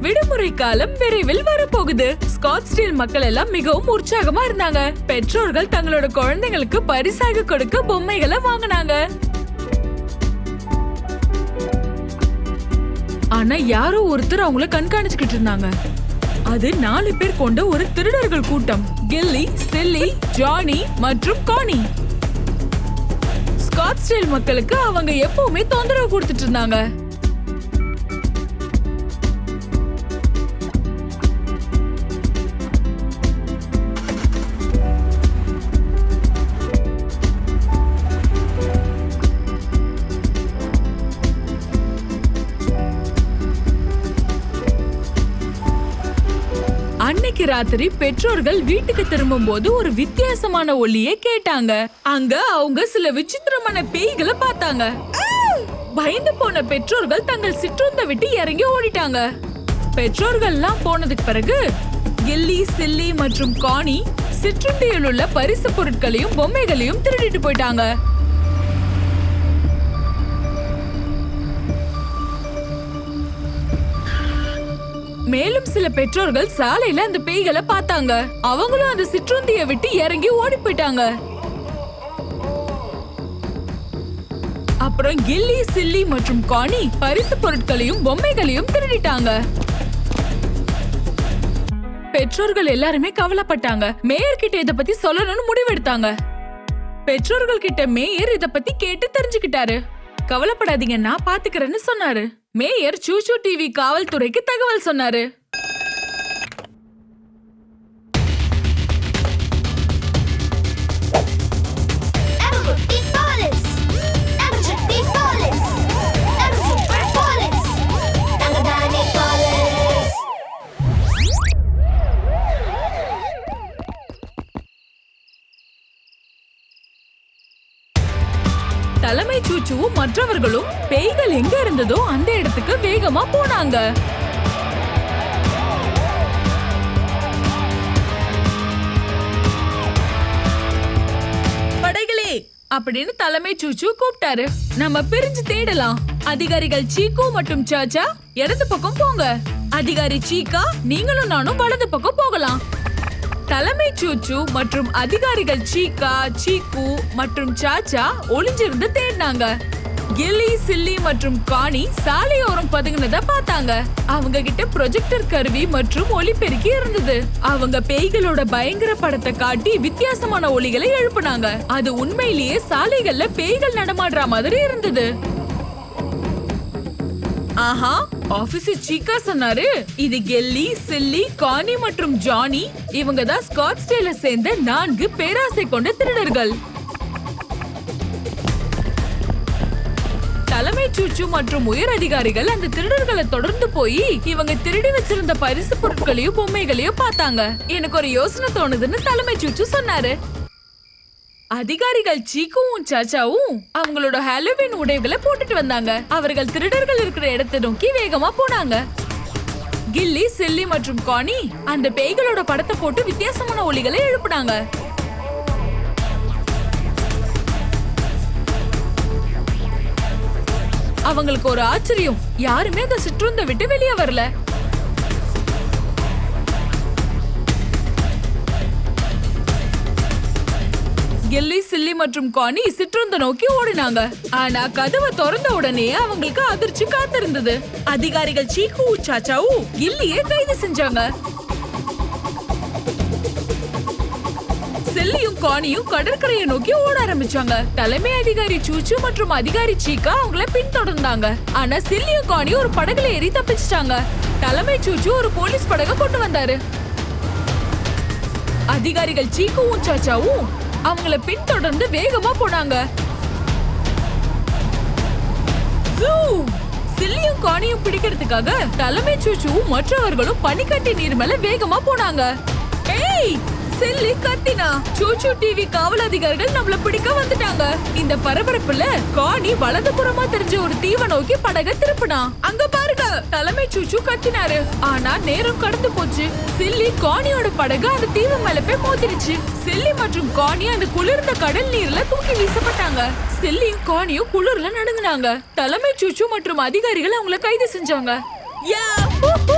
விடுமுறை காலம் விரைவில் வரப்போகுது. ஸ்காட்ஸ்டேல் மக்கள் எல்லாம் மிகவும் உற்சாகமா இருந்தாங்க. பெற்றோர்கள் தங்களோட குழந்தைங்களுக்கு பரிசாக கொடுக்க பொம்மைகளை வாங்கினாங்க. ஆனா யாரோ ஒருத்தர் அவங்கள கண்காணிச்சுக்கிட்டு இருந்தாங்க. அது நாலு பேர் கொண்ட ஒரு திருடர்கள் கூட்டம். கில்லி சில்லி ஜானி மற்றும் கானி. ஸ்காட்ஸ்டேல் மக்களுக்கு அவங்க எப்பவுமே தொந்தரவு கொடுத்துட்டு இருந்தாங்க. அன்னைக்கு ராத்திரி பெற்றோர்கள் வீட்டுக்கு திரும்பும்போது ஒரு வித்தியாசமான ஒலியை கேட்டாங்க. அங்க அவங்க சில விசித்திரமான பேய்களை பார்த்தாங்க. பயந்து போன பெற்றோர்கள் தங்கள் சிற்றுந்த விட்டு இறங்கி ஓடிட்டாங்க. பெற்றோர்கள்லாம் போனதுக்கு பிறகு கில்லி சில்லி மற்றும் காணி சிற்றுண்டியில் உள்ள பரிசு பொருட்களையும் பொம்மைகளையும் திருடிட்டு போயிட்டாங்க. மேலும் சில பெற்றோர்கள் சாலையில அந்த பேய்களை பார்த்தாங்க. அவங்களும் அந்த சிற்றுந்திய விட்டு இறங்கி ஓடி போயிட்டாங்க. அப்புறம் கில்லி சில்லி மற்றும் காணி பரிசு பொருட்களையும் பொம்மைகளையும் திருடிட்டாங்க. பெற்றோர்கள் எல்லாருமே கவலைப்பட்டாங்க. மேயர் கிட்ட இத பத்தி சொல்லணும்னு முடிவெடுத்தாங்க. பெற்றோர்கள் கிட்ட மேயர் இத பத்தி கேட்டு தெரிஞ்சுக்கிட்டாரு. கவலைப்படாதீங்க நான் பாத்துக்கிறேன்னு சொன்னாரு. மேயர் சூச்சு டிவி காவல்துறைக்கு தகவல் சொன்னாரு. தலைமை சூச்சுவும் மற்றவர்களும் பேய்கள் எங்க இருந்ததோ அந்த இடத்துக்கு வேகமா போனாங்க. படைகளே அப்படின்னு தலைமை சூச்சு கூப்பிட்டாரு. நம்ம பிரிஞ்சு தேடலாம். அதிகாரிகள் சீக்கு மற்றும் சாச்சா இடது பக்கம் போங்க. அதிகாரி சீக்கா நீங்களும் நானும் வலது பக்கம் போகலாம். தலைமை சூச்சு மற்றும் அதிகாரிகள் சீக்கா சீக்கு மற்றும் சாச்சா ஒளிஞ்சிருந்து தேடினாங்க. கில்லி சில்லி மற்றும் காணி சாலையோரம் பதுங்கினத பார்த்தாங்க. அவங்க கிட்ட ப்ரொஜெக்டர் கருவி மற்றும் ஒளிபெருக்கி இருந்தது. அவங்க பேய்களோட பயங்கர படத்தை காட்டி வித்தியாசமான ஒளிகளை எழுப்புனாங்க. அது உண்மையிலேயே சாலைகள்ல பேய்கள் நடமாடுற மாதிரி இருந்தது. ஆஹா ஆபீசர் சீக்கா சொன்னாரு. இது கெல்லி சில்லி கானி மற்றும் ஜானி. இவங்க தான் ஸ்காட்ஸ்டேல சேர்ந்த நான்கு பேராசை கொண்ட திருடர்கள். தலைமை சூச்சு மற்றும் உயர் அதிகாரிகள் அந்த திருடர்களை தொடர்ந்து போய் இவங்க திருடி வச்சிருந்த பரிசு பொருட்களையும் பொம்மைகளையும் பார்த்தாங்க. எனக்கு ஒரு யோசனை தோணுதுன்னு தலைமை சூச்சு சொன்னாரு. அதிகாரிகள் சீக்குவும் சாச்சாவும் அவங்களோட ஹாலோவின் உடைகளை போட்டுட்டு வந்தாங்க. அவர்கள் திருடர்கள் இருக்கிற இடத்தை நோக்கி வேகமா போனாங்க. கில்லி சில்லி மற்றும் கானி அந்த பேய்களோட படத்தை போட்டு வித்தியாசமான ஒலிகளை எழுப்புனாங்க. அவங்களுக்கு ஒரு ஆச்சரியம். யாருமே அந்த சிற்றுந்த விட்டு வெளியே வரல. கில்லி சில்லி மற்றும் காணி சிற்றுந்த நோக்கி ஓடினாங்க. ஆனா கதவை திறந்த உடனே அவங்களுக்கு அதிர்ச்சி காத்திருந்தது. அதிகாரிகள் சீக்கு சாச்சாவு கில்லியே கைது செஞ்சாங்க. செல்லியும் காணியும் கடற்கரையை நோக்கி ஓட ஆரம்பிச்சாங்க. தலைமை அதிகாரி சூச்சு மற்றும் அதிகாரி சீக்கா அவங்கள பின்தொடர்ந்தாங்க. ஆனா செல்லியும் காணியும் ஒரு படகுல ஏறி தப்பிச்சிட்டாங்க. தலைமை சூச்சு ஒரு போலீஸ் படகை கொண்டு வந்தாரு. அதிகாரிகள் சீக்குவும் சாச்சாவும் அவங்கள பின்தொடர்ந்து வேகமா போனாங்க. சில்லியும் காணியும் பிடிக்கிறதுக்காக தலைமை சூச்சுவும் மற்றவர்களும் பனிக்கட்டி நீர் மேல வேகமா போனாங்க. ஏய்! செல்லி கத்தினா. சூச்சு டிவி காவல் அதிகாரிகள் நம்மள பிடிக்க வந்துட்டாங்க. இந்த பரபரப்புல காணி வலது புறமா தெரிஞ்ச ஒரு தீவை நோக்கி படக திருப்பினா. அங்க பாருங்க தலைமை சூச்சு கத்தினாரு. ஆனா நேரம் கடந்து போச்சு. சில்லி காணியோட படகு அந்த தீவு மேல போய் மோதிருச்சு. சில்லி மற்றும் காணி அந்த குளிர்ந்த கடல் நீர்ல தூக்கி வீசப்பட்டாங்க. சில்லியும் காணியும் குளிர்ல நடுங்கினாங்க. தலைமை சூச்சு மற்றும் அதிகாரிகள் அவங்கள கைது செஞ்சாங்க. யா, ஹூஹூ!